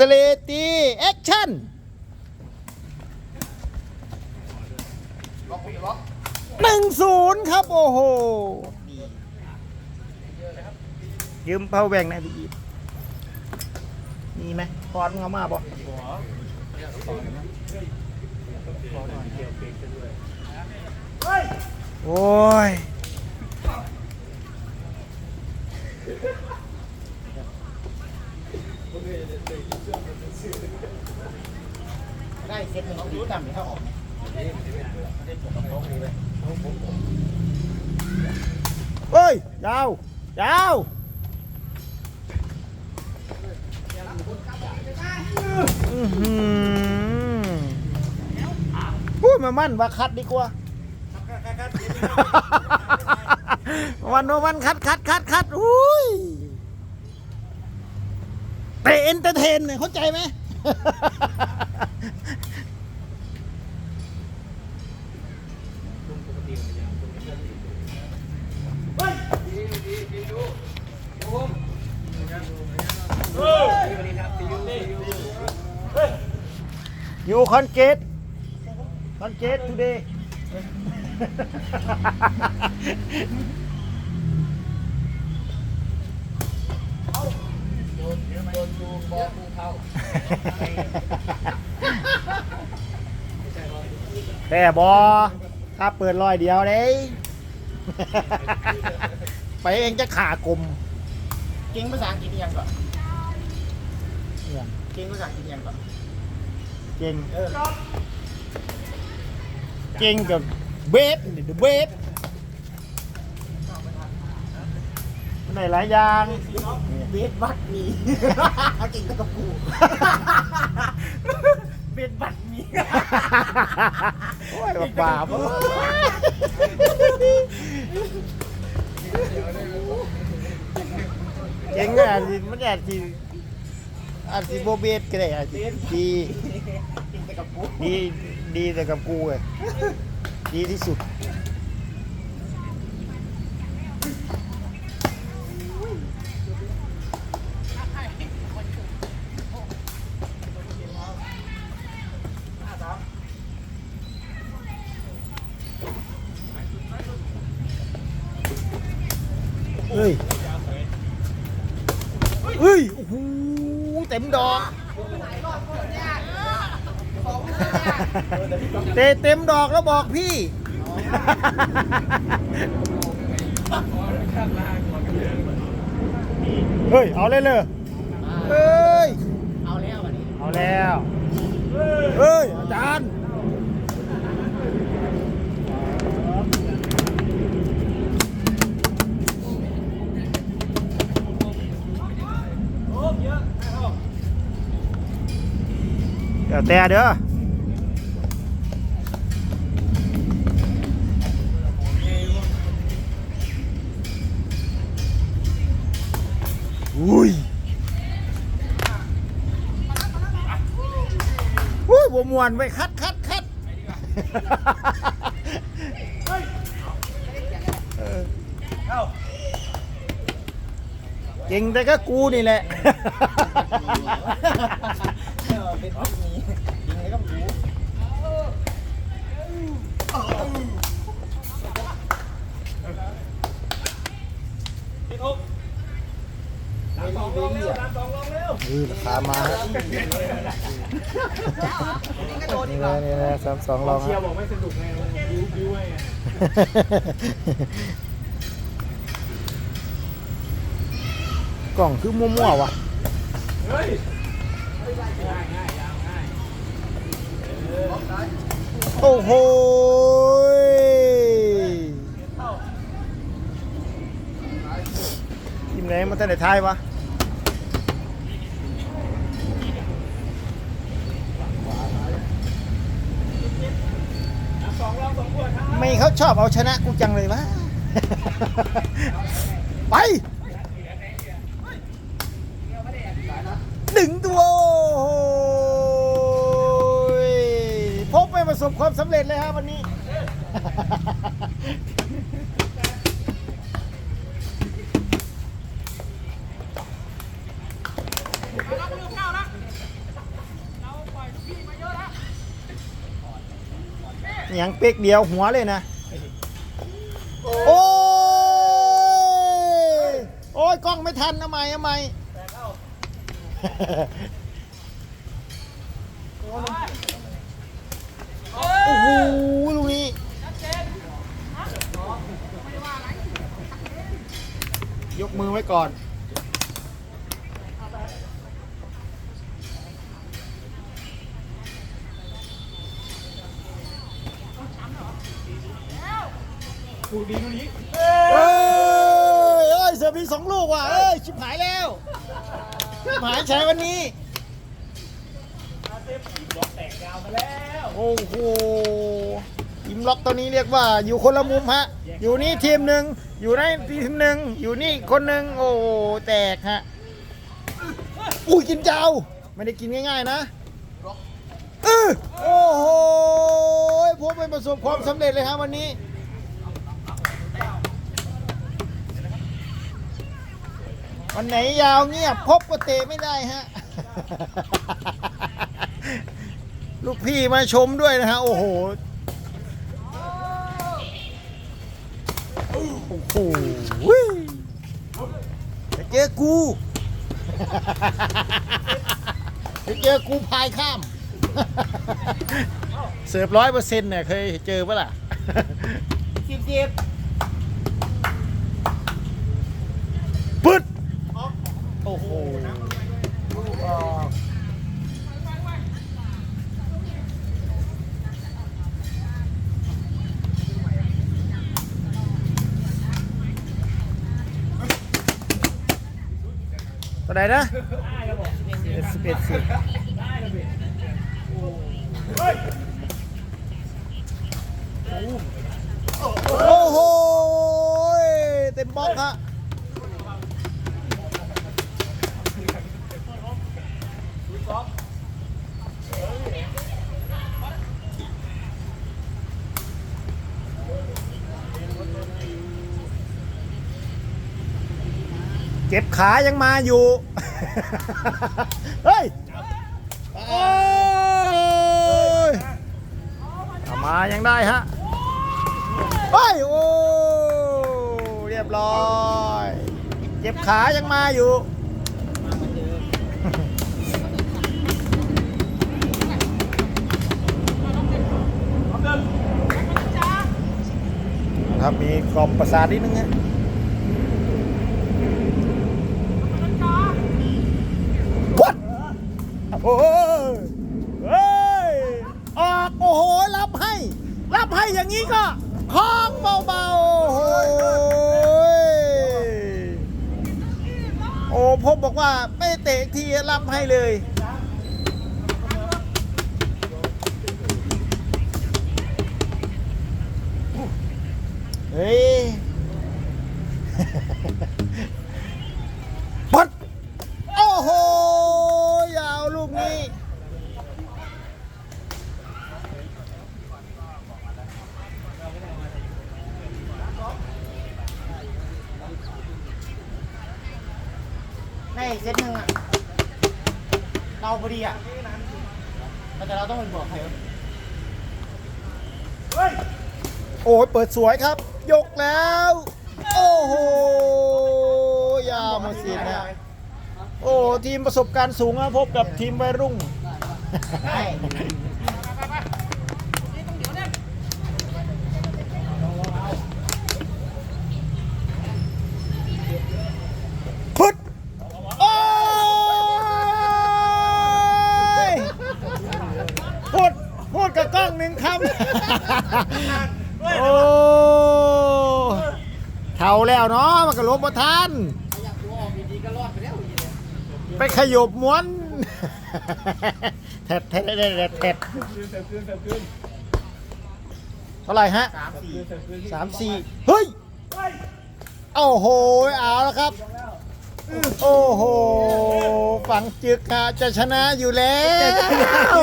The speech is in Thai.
ทะเลตีแอคชั่นหนึ่งศูนย์ครับ โอ้โหยืมเผาแบ่งนะพี่อีทมีไหมพอมึงเอามาบ่โอ้ย ได้เซตหนึ่งเอาดีต่ำหรือถ้าออก เฮ้ย ยาว ยาวอือหือพูดมามั่นว่าคัดดีกว่าวันโนวันคัดคัดคัดคัดอุ้ยเตะเอนเตอร์เทนเข้าใจไหม อยู่คอนเกตคอนเกต today โดนโดนดูบอลดูเข้าแต่บอถ้าเปิดรอยเดียวเด้ ไปเองจะขากลมเก่งภาษาอังกฤษยังก่อนเนี่ยเก่งภาษาอังกฤษยังก่อนเก่งเออเก่งกับเบสนี่เบสมันได้หลายอย่างเบสบัตมีเก่งกับกูเบสบัตมีโอ้ยบ้าบ้า งอาจสิมันอาจสิอาจสิโบเบสก็ได้อาจสิดีดีดีแต่กับกูเลยดีที่สุด เตะเต็มดอกแล้วบอกพี่ เฮ้ย เอาเลยเลยเฮ้ย เอาแล้ววันนี้ เอาแล้ว เฮ้ย อาจารย์เดี๋ยวแต่เด้อ อุ้ยอุ้ยบวมวนไว้คัดคัดคัดเก่งแต่ก็กูนี่แหละเออเบสบัตมีเก่งกับกูเบลี่เบลี่ อือราคามาฮะนี่นะนี่นะสามสองลองเชียร์บอกไม่สนุกไงบิ้วบิ้วไงกล่องคือมั่วๆว่ะเฮ้ยง่ายง่ายยาวง่ายโอ้โหทีมไหนมาแตั้งแต่ท้ายวะ สองรอบสองขวดครับ ไม่ เขาชอบเอาชนะกูจังเลยวะ ไป ดึงตัวยพบไม่ประสบความสำเร็จเลยฮะวันนี้ ยังเป๊กเดียวหัวเลยนะ โอ้ยโอ้ยกล้องไม่ทันเอาใหม่เอาใหม่โอ้โหลูกนี้ยกมือไว้ก่อน ดูดีตรงนี้เอ้ยเอ้ยเสือมีสองลูกว่ะเอ้ยชิบหายแล้วชิบหายใช้วันนี้ล็อกแตกยาวมาแล้วโอ้โหทีมล็อกตัวนี้เรียกว่าอยู่คนละมุมฮะ อยู่นี่ทีมหนึ่งอยู่ในทีมหนึ่งอยู่นี่คนหนึ่งโอ้แตกฮะอุ้ยกินเจ้าไม่ได้กินง่ายๆนะเออโอ้โหผมไปประสบความสำเร็จเลยครับวันนี้ วันไหนยาวเงียบพบก็เตะไม่ได้ฮะ ลูกพี่มาชมด้วยนะฮะ โอ้โห โอ้โหจะเจอกูจะเจอกูพายข้าม เสิร์ฟร้อยเปอร์เซ็นต์เนี่ยเคยเจอปะล่ะสิบสิบ ปึ๊ด โอ้โห ลูกออก ตัวไหนนะสิบเอ็ดสิบโอ้โห เต็มบล็อกฮะ เจ็บขายังมาอยู่ เฮ้ย โอ้ยมายังได้ฮะ เฮ้ย โอ้เรียบร้อย เจ็บขายังมาอยู่ครับมีกล่อมประสาทนิดนึงฮะ วัด โอ้ยเฮ้ยออกโอ้โหรับให้ รับให้อย่างนี้ก็คล้องเบาๆ โอ้โหโอ้ผมบอกว่าไม่เตะทีรับให้เลย เฮ้ย ปัด โอ้โห ยาวลูกนี้ ในเซตหนึ่งอะเราพอดีอะแต่เราต้องไปบอกใครวะโอ้ยเปิดสวยครับ ยกแล้ว โอ้โหยาวมาสินะโอ้ทีมประสบการณ์สูงนะพบกับทีมวัยรุ่งใช่ พุดโอ้ยพูด พูดกับกล้องหนึ่งคำ โอ้เท่าแล้วเนาะมันก็ลบมาทันอยากตัวออกดีๆก็รอดไปขยบม้วนแทดแทดแทดแทดเท่าไหร่ฮะสามสี่เฮ้ยโอ้โหเอาแล้วครับ โอ้โห ฝั่งจึกฮะจะชนะอยู่แล้ว